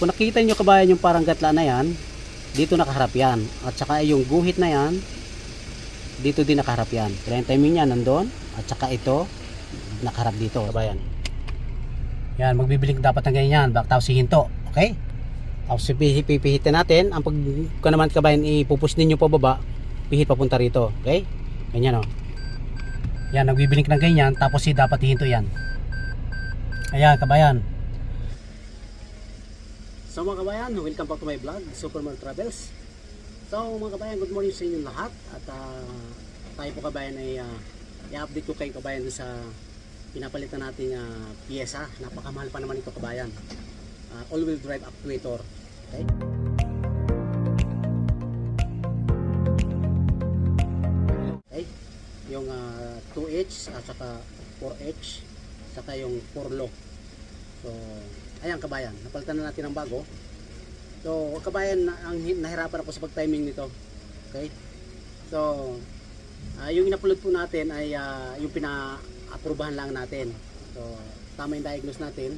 kung nakita nyo kabayan yung parang gatla na yan, dito nakaharap yan. At saka yung guhit na yan, dito din nakaharap yan. Kaya yung timing niya nandun. At saka ito, nakaharap dito. Kabayan. Yan, magbibiling dapat ng ganyan. Bak tapos hihinto. Okay? Tapos pipi- pipihitin natin. Ang pag kung naman kabayan, ipupus ninyo pababa, pihit papunta rito. Okay? Ganyan o. Yan, nagbibiling ng ganyan. Tapos si dapat hihinto yan. Ayan, kabayan. So mga kabayan, welcome back to my vlog, Superman Travels. So mga kabayan, good morning sa inyong lahat. At ah, tayo po kabayan ay ah, i-update ko kayo kabayan sa pinapalitan natin uh, piyesa. Napakamahal pa naman ito kabayan. Ah, all-wheel drive actuator. Okay? Okay? Yung ah, 2H at saka 4H saka yung 4 low. So, ayan kabayan, napalitan na natin ng bago. So, kabayan, ang hi- nahirapan ako sa pag-timing nito. Okay? So, ah, yung in-upload po natin ay ah, yung pina-aprubahan lang natin. So, tama yung diagnose natin.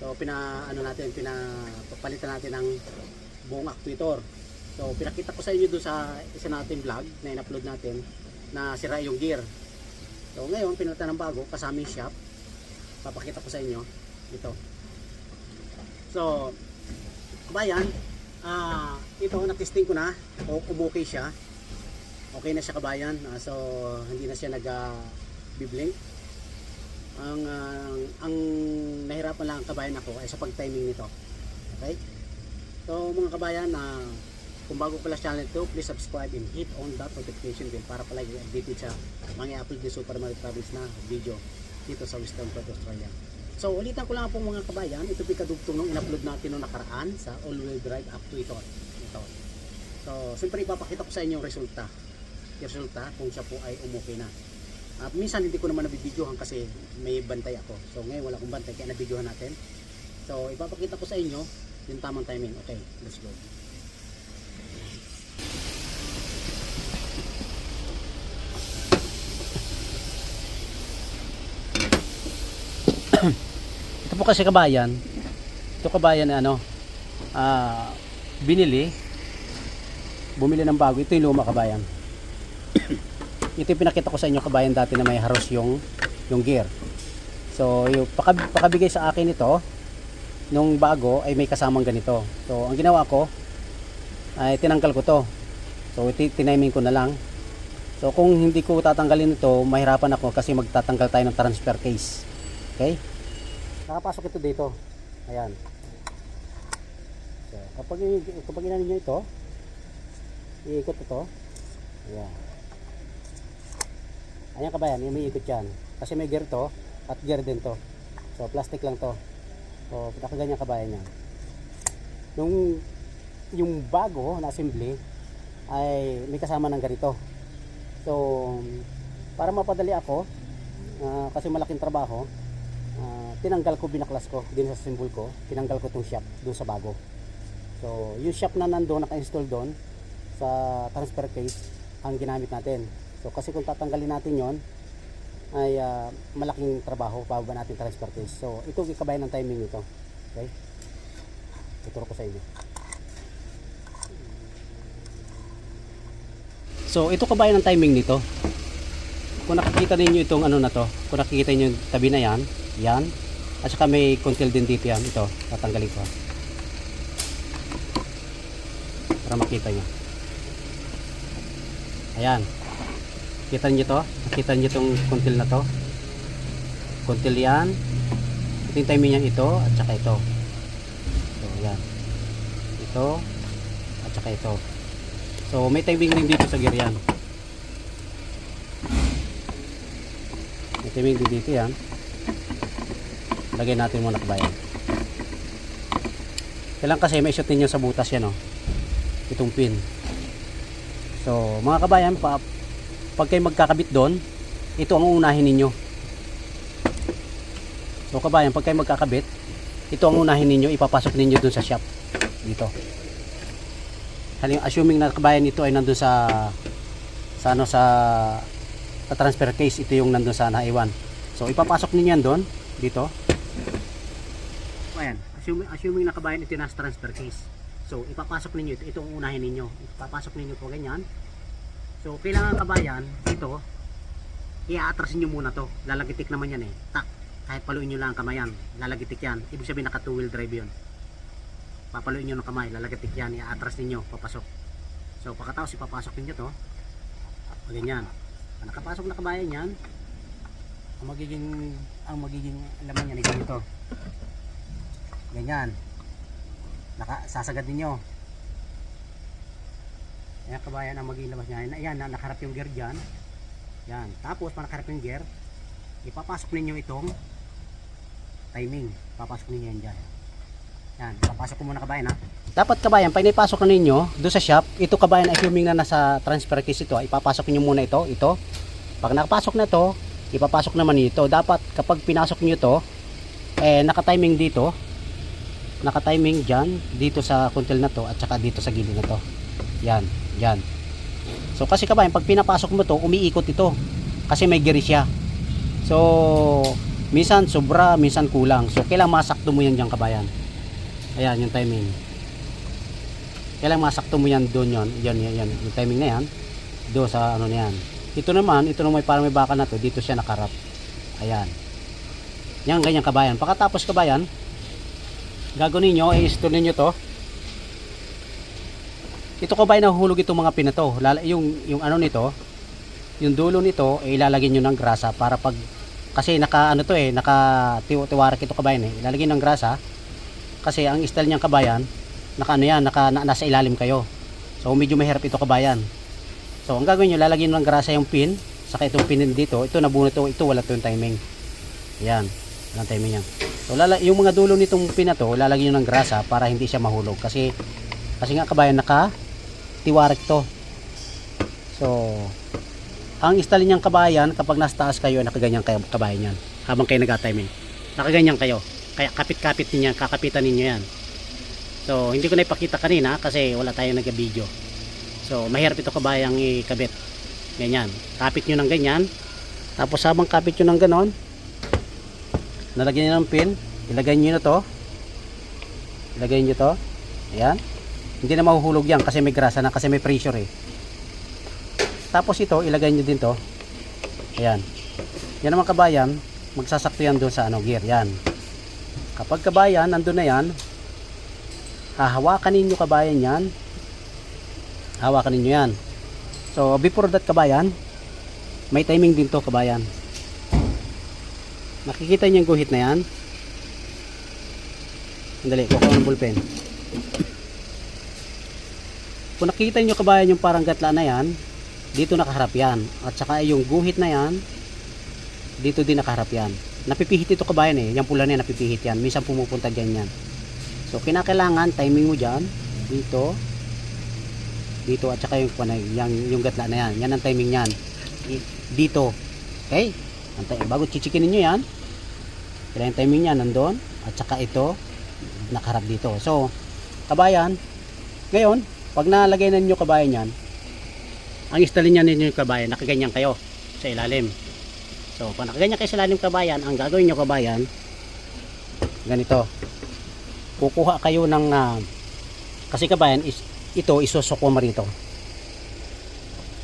So, pina ano natin, pinapalitan natin ng buong actuator. So, pinakita ko sa inyo doon sa isa nating vlog na in-upload natin na sira yung gear. So, ngayon, pinalitan ng bago, kasama yung shop. Papakita ko sa inyo ito. So, kabayan, ah ito na-testing ko na. O umukay siya. Okay na siya kabayan. Ah, so, hindi na siya nag ah, biblink. Ang ah, ang nahirapan lang ang kabayan ako ay sa pag-timing nito. Okay? So, mga kabayan, na kung bago pala sa channel to, please subscribe and hit on that notification bell para palagi updated sa mga upload ni Super Mario Travels na video dito sa Western Port Australia. So ulitan ko lang po mga kabayan, ito po kadugtong nung in-upload natin nung nakaraan sa all-wheel drive actuator. Ito. So siyempre ipapakita ko sa inyo yung resulta. Yung resulta kung siya po ay umukay na. At minsan hindi ko naman nabibidyohan kasi may bantay ako. So ngayon wala akong bantay kaya nabidyohan natin. So ipapakita ko sa inyo yung tamang timing. Okay, let's go. Po kasi kabayan. Ito kabayan ano, ah, binili. Bumili ng bago. Ito yung luma kabayan. ito yung pinakita ko sa inyo kabayan dati na may haros yung yung gear. So, yung pakab- pakabigay sa akin ito nung bago ay may kasamang ganito. So, ang ginawa ko ay tinanggal ko to. So, tiniming ko na lang. So, kung hindi ko tatanggalin ito, mahirapan ako kasi magtatanggal tayo ng transfer case. Okay? Nakapasok ito dito. Ayan. So, kapag kapag inanin nyo ito iikot ito. Ayan. Ayan kabayan yung may ikot yan. Kasi may gear to at gear din to. So plastic lang to. So nakaganyan kabayan yan yung yung bago na assembly ay may kasama ng ganito. So para mapadali ako ah, kasi malaking trabaho Ah, tinanggal ko binaklas ko din sa symbol ko. Tinanggal ko tong shop doon sa bago. So yung shop na nandoon naka-install doon sa transfer case ang ginamit natin. So kasi kung tatanggalin natin yon ay ah, malaking trabaho pababa natin transfer case. So ito ikabayan ng timing nito. Okay? Tuturo ko sa inyo. So ito kabayan ng timing nito. Kung nakikita ninyo itong ano na to kung nakikita niyo yung tabi na yan yan at saka may conceal din dito yan. Ito tatanggalin ko. Para makita nyo. Ayan. Kita nyo to? Nakita nyo itong conceal na to? Conceal yan. Ito yung timing yan ito at saka ito. So yan ito at saka ito. So may timing din dito sa gear yan. May timing din dito yan lagay natin muna kabayan. Kailangan kasi may shoot ninyo sa butas yan oh. itong pin. So mga kabayan pa, pag kayo magkakabit doon ito ang unahin ninyo. So kabayan pag kayo magkakabit ito ang unahin ninyo ipapasok ninyo doon sa shop. Dito. Halim, assuming na kabayan ito ay nandun sa sa ano sa sa transfer case ito yung nandun sa naiwan. So ipapasok ninyo yan doon dito assuming, assuming na kabayan ito yung transfer case. So, ipapasok ninyo ito. Ito ang unahin ninyo. Ipapasok ninyo po ganyan. So, kailangan kabayan, ito, i-atras nyo muna to. Lalagitik naman yan eh. Tak. Kahit paluin nyo lang ang kamayan. Lalagitik yan. Ibig sabihin naka two wheel drive yun. Papaluin nyo ng kamay. Lalagitik yan. I-atras ninyo. Papasok. So, pagkatapos ipapasok ninyo to. Ganyan. Nakapasok na kabayan yan, ang magiging ang magiging laman niya ay ganito. Ganyan. Naka, sasagad ninyo. Ayan kabayan ang magiging labas niya. Ayan, na, yung gear dyan. Yan. Tapos, pag nakaharap yung gear, ipapasok ninyo itong timing. Papasok ninyo yan dyan. Yan. Papasok ko muna kabayan ha. Dapat kabayan, pag naipasok na ninyo doon sa shop, ito kabayan, assuming na nasa transfer case ito, ipapasok niyo muna ito, ito. Pag nakapasok na to, ipapasok naman ito. Dapat kapag pinasok niyo to, eh naka-timing dito. Naka-timing diyan dito sa kuntil na to at saka dito sa gilid na to. Yan, yan. So kasi kabayan, pag pinapasok mo to, umiikot ito. Kasi may gear siya. So, minsan sobra, minsan kulang. So, kailangan masakto mo yan diyan kabayan. Ayan, yung timing. Kailangan masakto mo yan doon. Yan, yan, yan. Yung timing na yan. Doon sa ano na yan. Ito naman, ito naman parang may baka na to. Dito siya nakarap. Ayan. Yan, ganyan kabayan. Pagkatapos kabayan, gagawin ninyo, i-store ninyo to. Ito kabayan, nahuhulog itong mga pin na to. Lala, yung, yung ano nito, yung dulo nito, eh, ilalagyan nyo ng grasa para pag, kasi naka, ano to eh, naka tiw- tiwarak ito kabayan eh. Ilalagyan ng grasa. Kasi ang style niyang kabayan, naka ano yan, naka, na, nasa ilalim kayo. So medyo mahirap ito kabayan. So ang gagawin nyo, lalagyan nyo ng grasa yung pin, saka itong pin dito, ito nabunot ito, ito wala to yung timing. Yan, walang timing yan. So lala, yung mga dulo nitong pin na to, lalagyan nyo ng grasa para hindi siya mahulog. Kasi, kasi nga kabayan, naka tiwarik to. So, ang style niyang kabayan, kapag nasa taas kayo, nakaganyan kayo kabayan yan. Habang kayo nag-timing. Nakaganyan kayo. Kaya kapit-kapit niya, kakapitan ninyo yan. So, hindi ko na ipakita kanina kasi wala tayong nag-video. So, mahirap ito kabayang ikabit. Ganyan. Kapit nyo ng ganyan. Tapos habang kapit nyo ng ganon, nalagyan nyo ng pin, ilagay nyo na to. Ilagay nyo to. Ayan. Hindi na mahuhulog yan kasi may grasa na, kasi may pressure eh. Tapos ito, ilagay nyo din to. Ayan. Yan naman kabayan, magsasakto yan doon sa ano, gear. Yan. Kapag kabayan, nandun na yan, hahawakan ninyo kabayan yan. Hawakan ninyo yan. So, before that kabayan, may timing din to kabayan. Nakikita niyo yung guhit na yan? Sandali, kuha ko ng ballpen. Kung nakikita niyo kabayan yung parang gatla na yan, dito nakaharap yan. At saka yung guhit na yan, dito din nakaharap yan. Napipihit ito kabayan eh. Yung pula na yan, napipihit yan. Minsan pumupunta dyan yan. So, kinakailangan, timing mo dyan, dito, dito, at saka yung, yung, yung gatla na yan. Yan ang timing yan. I- Dito. Okay? Antay, bago chichikin ninyo yan, kailangan yung timing niya nandun, at saka ito, nakaharap dito. So, kabayan, ngayon, pag nalagay na ninyo kabayan yan, ang style niya ninyo kabayan, nakaganyan kayo sa ilalim. So, pag nakaganyan kayo sa ilalim kabayan, ang gagawin nyo kabayan, ganito. Kukuha kayo ng, ah, kasi kabayan, is, ito, isusok mo rito.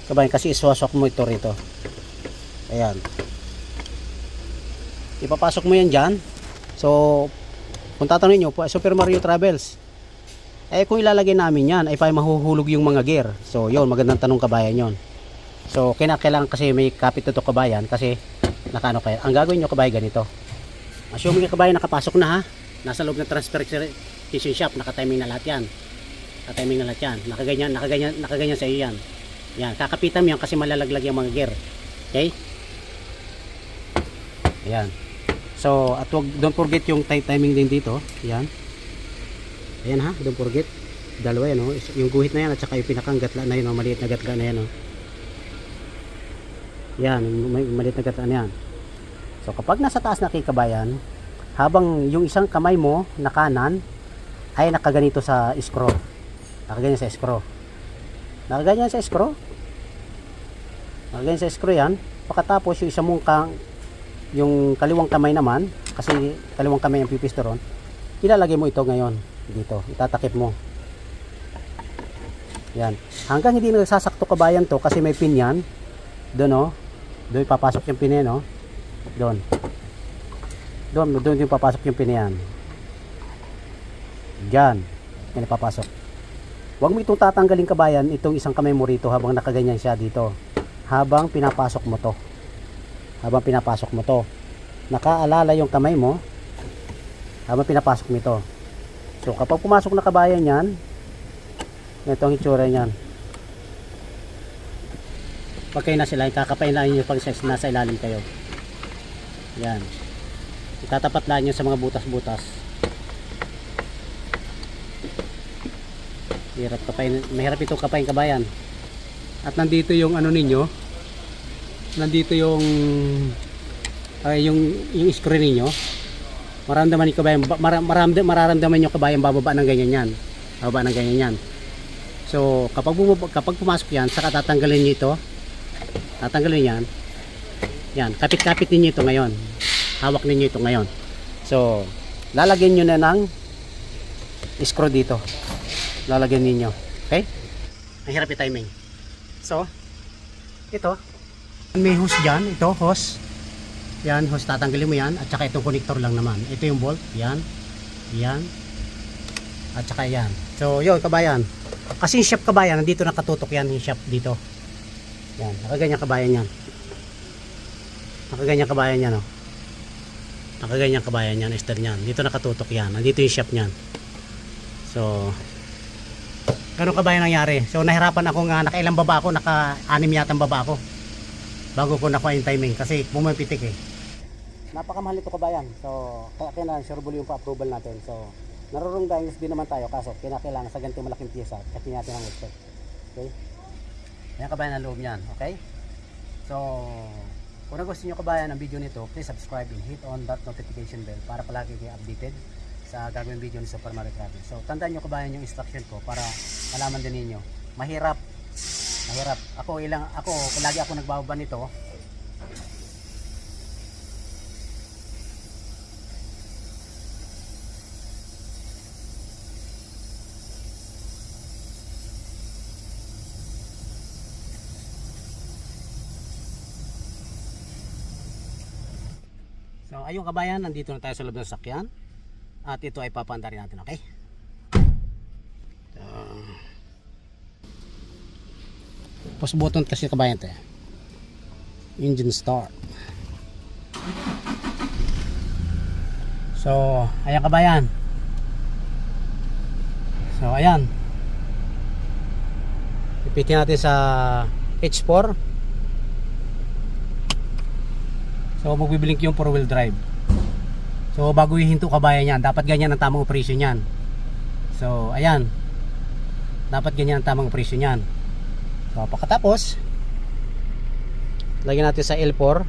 Kabayan, kasi isusok mo ito rito. Ayan. Ipapasok mo yan dyan. So, kung tatanungin nyo, Super Mario Travels, eh kung ilalagay namin yan, ay pa mahuhulog yung mga gear. So, yon magandang tanong kabayan yon. So, kinakailangan kasi may kapit na to kabayan kasi nakano kayo. Ang gagawin nyo kabayan ganito. Assuming yung kabayan nakapasok na ha, nasa loob ng transfer station shop, nakatiming na lahat yan. Nakatiming na lahat yan. Nakaganyan, nakaganyan, nakaganyan sa iyo yan. Yan, kakapitan mo yan kasi malalaglag yung mga gear. Okay? Ayan. So, at wag, don't forget yung timing din dito. Ayan. Ayan ha, don't forget. Dalawa yan, oh. Yung guhit na yan at saka yung pinakang gatla na yun, oh. maliit na gatla na yan. Oh. Yan, may maliit na gatla na yan. So, kapag nasa taas na kikabayan, habang yung isang kamay mo na kanan ay nakaganito sa screw. Nakaganyan sa screw. Nakaganyan sa screw. Nakaganyan sa screw yan. Pagkatapos yung isang mong yung kaliwang kamay naman, kasi kaliwang kamay ang pipistoron, ilalagay mo ito ngayon dito. Itatakip mo. Yan. Hanggang hindi nagsasakto kabayan to kasi may pin yan. Doon oh. Doon papasok yung pin yan oh. Doon. Doon, doon yung papasok yung pin yan. Diyan. Yan papasok. Huwag mo itong tatanggalin kabayan, itong isang kamay mo rito habang nakaganyan siya dito. Habang pinapasok mo to. Habang pinapasok mo to. Nakaalala yung kamay mo habang pinapasok mo ito. So kapag pumasok na kabayan yan, ito ang itsura niyan. Pag kayo nasa ilalim, kakapain lang nyo pag nasa ilalim kayo. Yan. Itatapat lang nyo sa mga butas-butas. Hirap kapain, mahirap ito kapain kabayan. At nandito yung ano ninyo, nandito yung ay yung yung screen ninyo. Maramdaman ni kabayan, ba- mara, maramdam, mararamdaman nyo kabayan bababa ng ganyan yan. Bababa ng ganyan yan. So, kapag bumaba, kapag pumasok yan, saka tatanggalin niyo ito. Tatanggalin yan. Yan, kapit-kapit ninyo ito ngayon. Hawak ninyo ito ngayon. So, lalagyan niyo na ng screw dito. Lalagyan ninyo. Okay? Ang hirap yung timing. So, ito. May hose dyan. Ito, hose. Yan, hose. Tatanggalin mo yan. At saka itong connector lang naman. Ito yung bolt. Yan. Yan. At saka yan. So, yun, kabayan. Kasi yung shop kabayan, nandito nakatutok yan yung shop dito. Yan, nakaganyan kabayan yan. Nakaganyan kabayan yan, oh. Nakaganyan kabayan yan, ester yan. Dito nakatutok yan. Nandito yung shop niyan. So, ganun kabayan nangyari. So, nahirapan ako nga, nakailang baba ako, naka-anim yata ang baba ako. Bago ko nakuha yung timing kasi pumapitik eh. Napakamahal ito kabayan. So, kaya kailangan sureball yung pa-approval natin. So, narurong diamonds din naman tayo kaso kinakailangan sa ganito malaking pyesa kasi natin ang gusto. Okay? Ayan kabayan ang loob niyan. Okay? So, kung nagustuhan nyo kabayan ang video nito, please subscribe and hit on that notification bell para palagi kayo updated sa gagawin video ni Super Mario Travel. So, tandaan nyo kabayan yung instruction ko para malaman din ninyo. Mahirap. Mahirap. Ako ilang ako lagi ako nagbababa nito. So, ayun kabayan, nandito na tayo sa loob ng sakyan. At ito ay papanda rin natin, okay? So, push button kasi kabayan eh. Engine start. So, ayan kabayan. So, ayan. Ipitin natin sa H4. So magbiblink yung 4 wheel drive. So bago ihinto kabayan yan, dapat ganyan ang tamang operation yan. So ayan. Dapat ganyan ang tamang operation yan. So pagkatapos lagyan natin sa L4.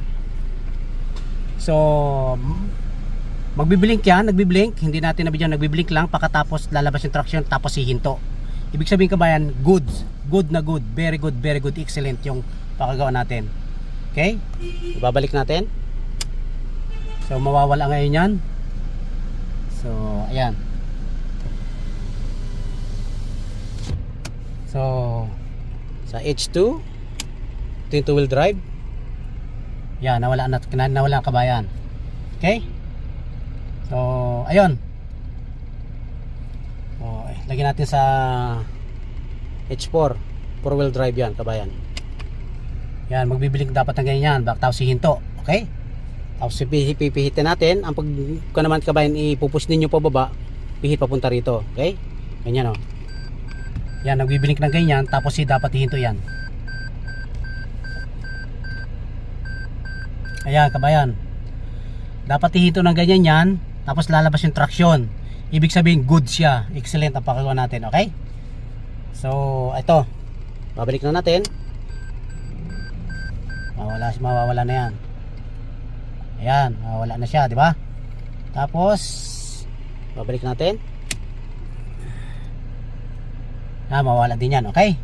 So magbiblink yan, nagbiblink, hindi natin nabidyan nagbiblink lang pagkatapos lalabas yung traction tapos hihinto. Ibig sabihin kabayan, good, good na good, very good, very good, excellent yung pakagawa natin. Okay? Ibabalik natin. So mawawala ngayon yan. So ayan. So sa H2 ito yung two wheel drive. Yan, nawala na nawala ang kabayan. Okay? So ayun. So, eh, lagyan natin sa H4 four wheel drive yan kabayan. Yan, magbibiling dapat ng ganyan. Bak tapos hihinto. Okay? Tapos pipihitin natin. Ang pag naman kabayan, ipupush ninyo pababa. Pihit papunta rito. Okay? Ganyan o. Yan, nagbibiling ng ganyan. Tapos si dapat hihinto yan. Ayan, kabayan. Dapat hihinto ng ganyan yan. Tapos lalabas yung traction. Ibig sabihin, good siya. Excellent ang pakagawa natin. Okay? So, ito. Babalik na natin mawala mawawala na yan ayan mawawala na siya di ba tapos babalik natin ah mawawala din yan okay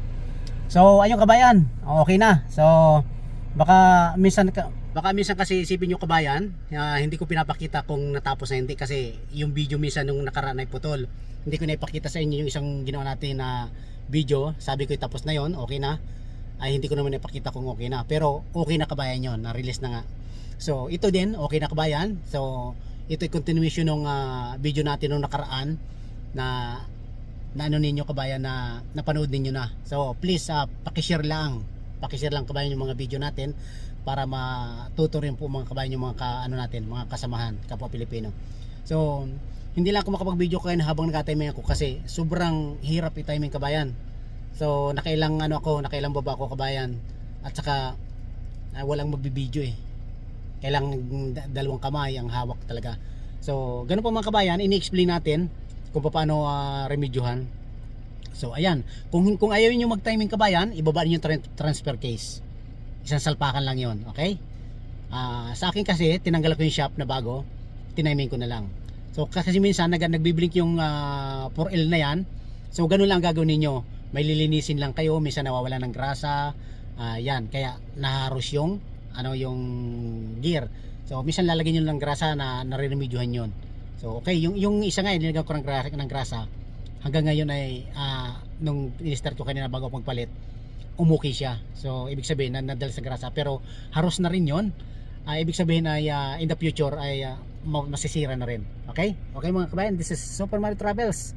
so ayun kabayan okay na so baka minsan ka- Baka minsan kasi isipin nyo kabayan, ah, hindi ko pinapakita kung natapos na hindi kasi yung video minsan nung nakaraan ay putol. Hindi ko na ipakita sa inyo yung isang ginawa natin na video. Sabi ko tapos na yon okay na. Ay hindi ko naman ipakita kung okay na. Pero okay na kabayan yon na-release na nga. So ito din, okay na kabayan. So ito ay continuation ng ah, video natin nung nakaraan na na ano ninyo kabayan na napanood ninyo na. So please uh, paki-share lang. Paki-share lang kabayan yung mga video natin para matuto rin po mga kabayan yung mga ka, ano natin, mga kasamahan, kapwa Pilipino. So hindi lang ako makapag-video kayo habang naka-timing ako kasi sobrang hirap i-timing kabayan. So nakailang ano ako, nakailang baba ako kabayan at saka ah, walang magbibideo eh. Kailang da- dalawang kamay ang hawak talaga. So ganun po mga kabayan, ini-explain natin kung paano uh, remedyohan. So ayan, kung kung ayaw niyo mag-timing kabayan, ibaba niyo tran- transfer case. Isang salpakan lang 'yon, okay? Ah, sa akin kasi tinanggal ko yung shop na bago, tiniming ko na lang. So kasi minsan nag nagbiblink yung ah, 4L na 'yan. So ganun lang ang gagawin niyo. May lilinisin lang kayo, minsan nawawala ng grasa. Ah, yan, kaya naharus yung ano yung gear. So minsan lalagyan niyo ng grasa na nare-remedyohan 'yon. So okay, yung yung isa nga nilagyan ko ng grasa, ng grasa. Hanggang ngayon ay ah, nung in-start ko kanina bago magpalit, umuki siya. So ibig sabihin na nadal sa grasa pero haros na rin 'yon. Ah, ibig sabihin ay ah, in the future ay ma- masisira na rin. Okay? Okay mga kabayan, this is Super Mario Travels.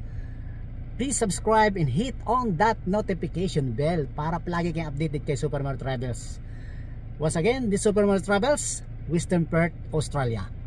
Please subscribe and hit on that notification bell para palagi kayong updated kay Super Mario Travels. Once again, this is Super Mario Travels, Western Perth, Australia.